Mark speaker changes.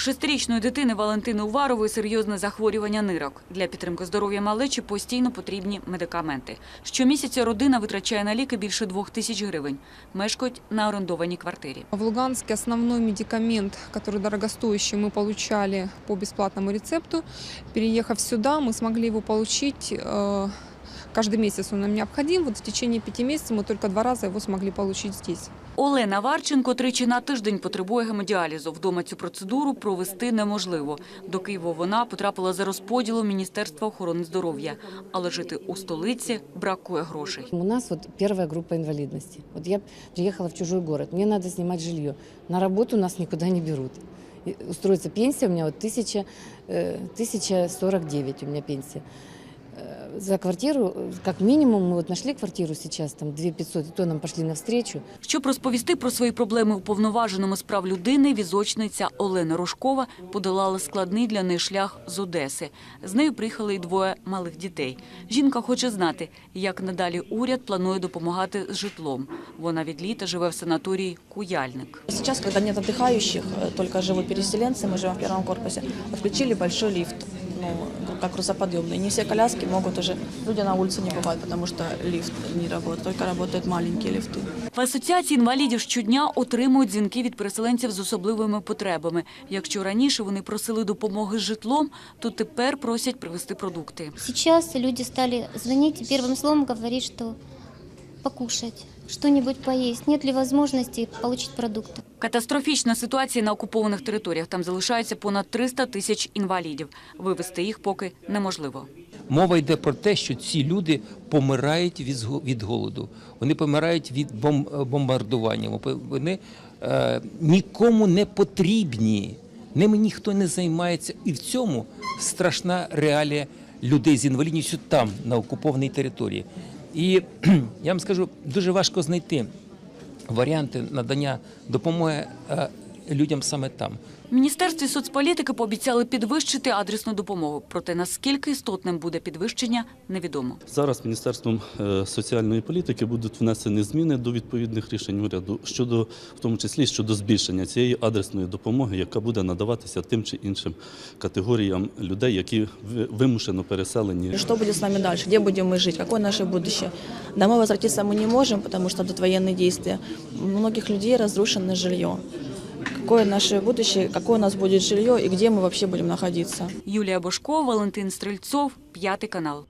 Speaker 1: шестирічної дитини Валентини Уварової серйозне захворювання нирок. Для підтримки здоров'я малечі постійно потрібні медикаменти. Щомісяця родина витрачає на ліки більше двох тисяч гривень. Мешкають на орендованій квартирі.
Speaker 2: В Луганске основной медикамент, который дорогостоящий, мы получали по бесплатному рецепту. Переехав сюда, мы смогли его получить э, каждый месяц. Он нам необходим. Вот в течение пяти месяцев мы только два раза его смогли получить здесь.
Speaker 1: Олена Варченко тричі на тиждень потребує гемодіалізу. Вдома цю процедуру провести неможливо. До Києва вона потрапила за розподілом Міністерства охорони здоров'я. Але жити у столиці бракує грошей.
Speaker 3: У нас вот первая группа инвалидности. Вот я приехала в чужой город, мне надо снимать жилье. На работу нас никуда не берут. И устроиться пенсия у меня вот тысяча, э, 1049 у меня пенсия. Э, За квартиру, э, как минимум, мы вот нашли квартиру сейчас, там 2500, и то нам пошли навстречу.
Speaker 1: Щоб розповісти про свої проблеми уповноваженому з прав людини, візочниця Олена Рожкова подолала складний для неї шлях з Одеси. З нею приїхали й двоє малих дітей. Жінка хоче знати, як надалі уряд планує допомагати з житлом. Вона від літа живе в санаторії Куяльник.
Speaker 4: Сейчас, когда нет отдыхающих, э, только живут переселенцы, мы живем в первом корпусе, включили большой лифт, ну, как грузоподъемный. Не все коляски могут уже, люди на улице не бывают, потому что лифт не работает, только работают маленькие лифты.
Speaker 1: В асоціації інвалідів щодня отримують дзвінки від переселенців з особливими потребами. Якщо раніше вони просили допомоги з житлом, то тепер просять привезти продукти.
Speaker 5: Сейчас люди стали звонить и первым словом говорить, что покушать, что-нибудь поесть, нет ли возможности получить продукты.
Speaker 1: Катастрофічна ситуація на окупованих територіях. Там залишається понад 300 тисяч інвалідів. Вивезти їх поки неможливо.
Speaker 6: Мова йде про те, що ці люди помирають від, голоду, вони помирають від бом- бомбардування, вони е, нікому не потрібні, ними ніхто не займається. І в цьому страшна реалія людей з інвалідністю там, на окупованій території. І я вам скажу, дуже важко знайти варіанти надання допомоги е, людям саме там.
Speaker 1: В Міністерстві соцполітики пообіцяли підвищити адресну допомогу. Проте наскільки істотним буде підвищення, невідомо.
Speaker 7: Зараз Міністерством е, соціальної політики будуть внесені зміни до відповідних рішень уряду щодо, в тому числі щодо збільшення цієї адресної допомоги, яка буде надаватися тим чи іншим категоріям людей, які ви- вимушено переселені
Speaker 4: И что будет с нами дальше? Где будем мы жить? Какое наше будущее? Домой возвратиться мы не можем, потому что тут военные действия. У многих людей разрушено жилье. Какое наше будущее, какое у нас будет жилье и где мы вообще будем находиться?
Speaker 1: Юлія Бошко, Валентин Стрельцов, п'ятий канал.